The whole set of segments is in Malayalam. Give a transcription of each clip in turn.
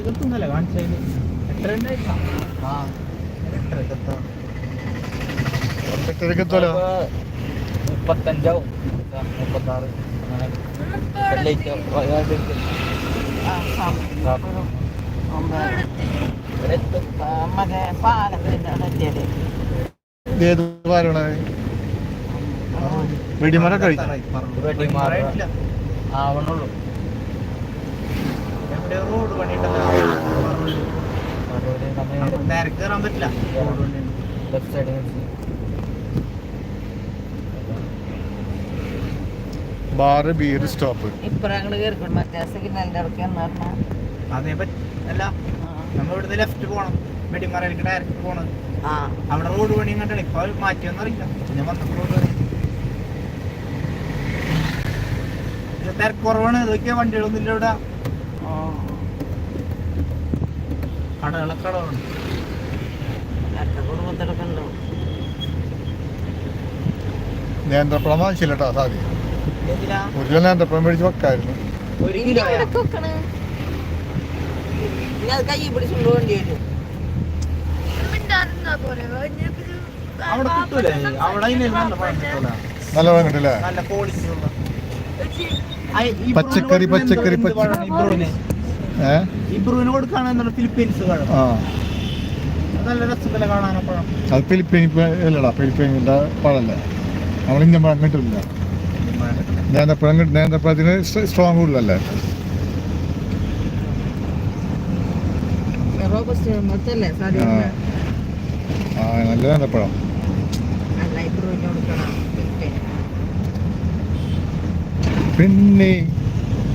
എട്ടരക്ക് എത്തുന്നല്ലേ കാണിച്ചതിന്? എത്ര മുപ്പത്തഞ്ചാവും. മുപ്പത്താറ്. ഏത് പാലാണ്? വെടിമര കഴിച്ചു? വെടിമാറ. ആവണുള്ളൂ. എവിടെ റോഡ് പണിയുണ്ടല്ലോ നേരെ കയറാൻ പറ്റില്ല. റോഡ് പണി ലെഫ്റ്റ് ബാറ് ബീർ സ്റ്റോപ്പ് അതേ അല്ല നമ്മൾ ഇവിടുന്ന് ലെഫ്റ്റ് പോണം. വെടിമറയിലേക്ക് ഡയറക്റ്റ് പോണത്. ആ. അവിടെ റോഡ് പണി കണ്ടാണ് ഇപ്പൊ മാറ്റിയൊന്നും അറിയില്ല. ഞാൻ വന്നപ്പോൾ റോഡ് പണി. തിരക്കുറവാണ് ഇതൊക്കെ വണ്ടികളൊന്നും ഇല്ല ഇവിടെ. കടകളൊക്കെ കടകളുണ്ട് അടുത്ത കുടുംബത്തിലൊക്കെ നേന്ത്രപ്പഴം വാങ്ങിച്ചില്ല കേട്ടോ സാധ്യത ഒരു കിലോ നേന്ത്രപ്പഴം മേടിച്ച് വെക്കായിരുന്നു. ഒരു കിലോ ഇനി അത് കൈ പിടിച്ചുകൊണ്ട് വേണ്ടി വരും. അവിടെ കിട്ടൂലേ? അവിടെ നല്ല പഴം കിട്ടില്ലേ? ക്വാളിറ്റി പച്ചക്കറി, ബ്രൂവിന് പച്ചക്കറി, എന്ത് പഴമാണ് ഈ ബ്രൂവിന്? ഏ ഈ ബ്രൂവിന് കൊടുക്കുകയാണെന്നുള്ള ഫിലിപ്പീൻസ് പഴം ആ അത് നല്ല അത് ഫിലിപ്പീൻ അല്ലടാ ഫിലിപ്പീനിന്റെ പഴല്ലേ? നമ്മൾ ഇന്ത്യൻ പഴം കിട്ടില്ല നേന്ത്രപ്പഴം കിട്ടും നേന്ത്രപ്പഴത്തിന് സ്ട്രോങ് കൂടുതലല്ലേ ആ. നല്ല നേന്ത്രപ്പഴം പെണ്ണെ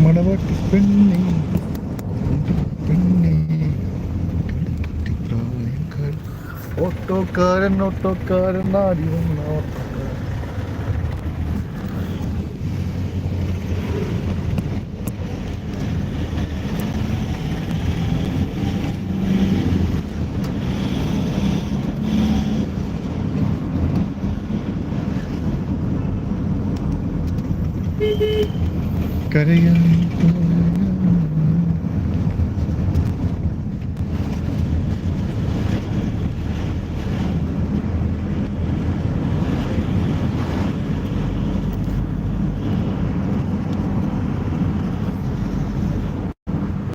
മണവാട്ടി പെണ്ണെ. ഓട്ടോക്കാരൻ ഓട്ടോക്കാരൻ നാടി വന്ന ഓട്ടോക്കാരൻ. കരയാൻ